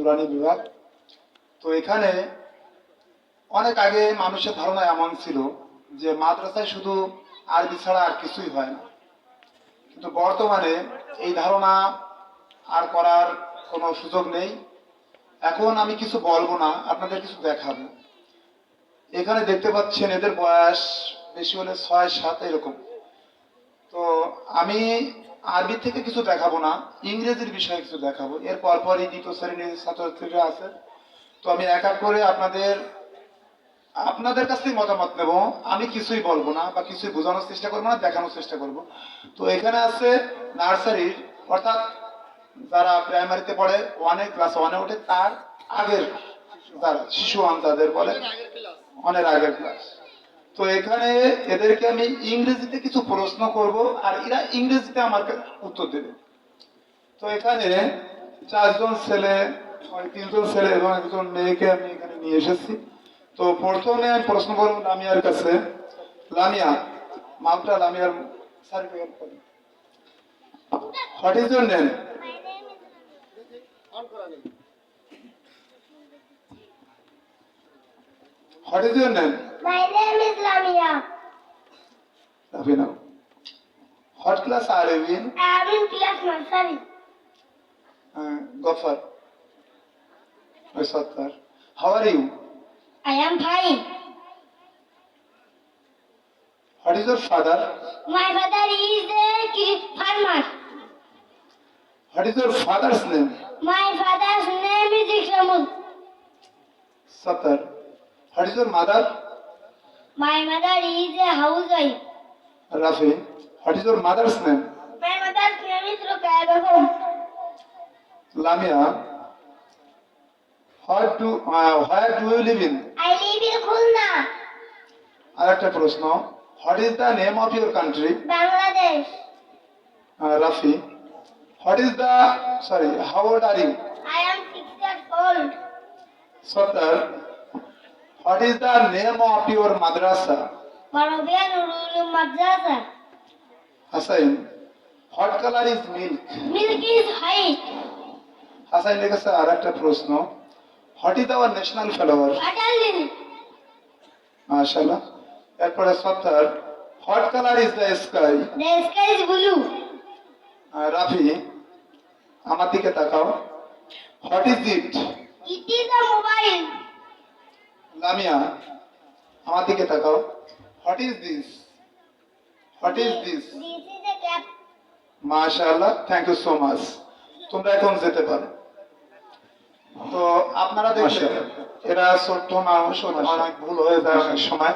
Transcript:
নুরানি বিভাগ। তো এখানে অনেক আগে মানুষের ধারণা এমন ছিল যে মাদ্রাসায় শুধু আরবি ছাড়া আর কিছুই হয় না। কিন্তু বর্তমানে এই ধারণা আর করার কোনো সুযোগ নেই। এখন আমি কিছু বলব না, আপনাদের কিছু দেখাবো। এখানে দেখতে পাচ্ছেন এদের বয়স বেশি হলে ছয় সাত এরকম। তো আমি আরবি থেকে কিছু দেখাবো না ইংরেজির বিষয়ে কিছু দেখাবো। এর পরপরই দ্বিতীয় শ্রেণির ছাত্রছাত্রীরা আছে। তো আমি এক এক করে আপনাদের আপনাদের কাছ থেকে মতামত নেব। আমি কিছুই বলব না বা কিছুই বোঝানোর চেষ্টা করব না দেখানোর চেষ্টা করব। তো এখানে আছে নার্সারির অর্থাৎ যারা প্রাইমারিতে পড়ে ওয়ানে ক্লাস ওয়ানে ওঠে তার আগের যারা শিশু যাদের বলে অনেক আগের ক্লাস তো এখানে এদেরকে আমি ইংরেজিতে কিছু প্রশ্ন করব, আর এরা ইংরেজিতে আমাকে উত্তর দেবে। তো এখানে চারজন ছেলে তিনজন ছেলে এবং একজন মেয়েকে আমি এখানে নিয়ে এসেছি। তো প্রথমে আমি প্রশ্ন করব লামিয়ার কাছে। লামিয়া মামটা লামিয়ার সার্টিফিকেট করি what is your name what is your name My name is Ravina. What class are you in? I am in class nursery. Uh, Gopher. Or Sattar. How are you? I am fine. What is your father? My father is a farmer. What is your father's name? My father's name is Ikramul. Sattar. What is your mother? My mother is a housewife. Rafi. What is your mother's name? My mother's name is Rukaya Begum. Lamia. What do, uh, where do you live in? I live in Khulna, আরেকটা প্রশ্ন what is the name of your country Bangladesh. Rafi what is the sorry how old are you I am six years old. Sattar, what is the name of your madrasa? Barabia Nurul Madrasa. Hussain, what color is milk? Milk is white. Hasain লিখেছে আর একটা প্রশ্ন what is our national flower. মাশাআল্লাহ এরপরে সত্তর what colour is the sky The sky is blue. Rafi আমার দিকে তাকাও what is it It is a mobile Lamia আমার দিকে তাকাও what is this what is this This? is a cap. মাশাআল্লাহ থ্যাংক ইউ সো মাচ তোমরা এখন যেতে পারো। তো আপনারা দেখলেন এরা ছোট্ট মানুষ অনেক ভুল হয়ে যায় অনেক সময়।